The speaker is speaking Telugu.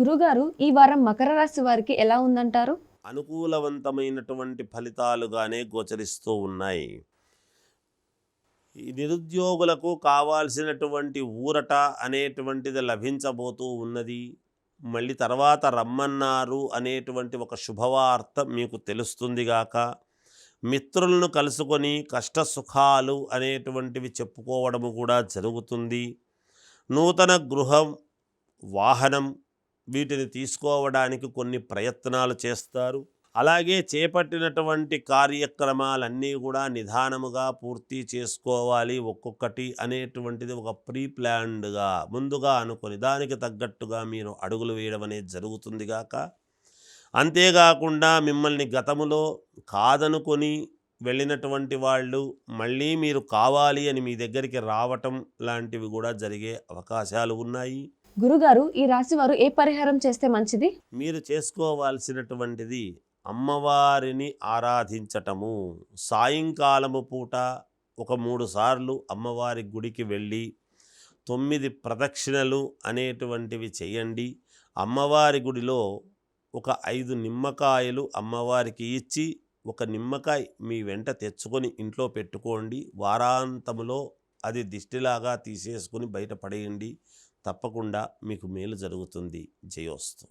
గురుగారు ఈ వారం మకర రాశి వారికి ఎలా ఉందంటారు? అనుకూలవంతమైనటువంటి ఫలితాలుగానే గోచరిస్తూ ఉన్నాయి. ఈ నిరుద్యోగులకు కావాల్సినటువంటి ఊరట అనేటువంటిది లభించబోతూ ఉన్నది. మళ్ళీ తర్వాత రమ్మన్నారు అనేటువంటి ఒక శుభవార్త మీకు తెలుస్తుందిగాక మిత్రులను కలుసుకొని కష్ట సుఖాలు అనేటువంటివి చెప్పుకోవడము కూడా జరుగుతుంది. నూతన గృహం వాహనం వీటిని తీసుకోవడానికి కొన్ని ప్రయత్నాలు చేస్తారు. అలాగే చేపట్టినటువంటి కార్యక్రమాలన్నీ కూడా నిదానముగా పూర్తి చేసుకోవాలి ఒక్కొక్కటి అనేటువంటిది ఒక ప్రీ ప్లాన్డ్గా ముందుగా అనుకొని దానికి తగ్గట్టుగా మీరు అడుగులు వేయడం అనేది జరుగుతుంది గాక. అంతేకాకుండా మిమ్మల్ని గతములో కాదనుకొని వెళ్ళినటువంటి వాళ్ళు మళ్ళీ మీరు కావాలి అని మీ దగ్గరికి రావటం లాంటివి కూడా జరిగే అవకాశాలు ఉన్నాయి. గురుగారు ఈ రాశి వారు ఏ పరిహారం చేస్తే మంచిది? మీరు చేసుకోవాల్సినటువంటిది అమ్మవారిని ఆరాధించటము. సాయంకాలము పూట ఒక మూడు సార్లు అమ్మవారి గుడికి వెళ్ళి తొమ్మిది ప్రదక్షిణలు అనేటువంటివి చేయండి. అమ్మవారి గుడిలో ఒక ఐదు నిమ్మకాయలు అమ్మవారికి ఇచ్చి ఒక నిమ్మకాయ మీ వెంట తెచ్చుకొని ఇంట్లో పెట్టుకోండి. వారాంతములో అది దిష్టిలాగా తీసేసుకొని బయటపడేయండి తప్పకుండా మీకు మేలు జరుగుతుంది. జయోస్తు.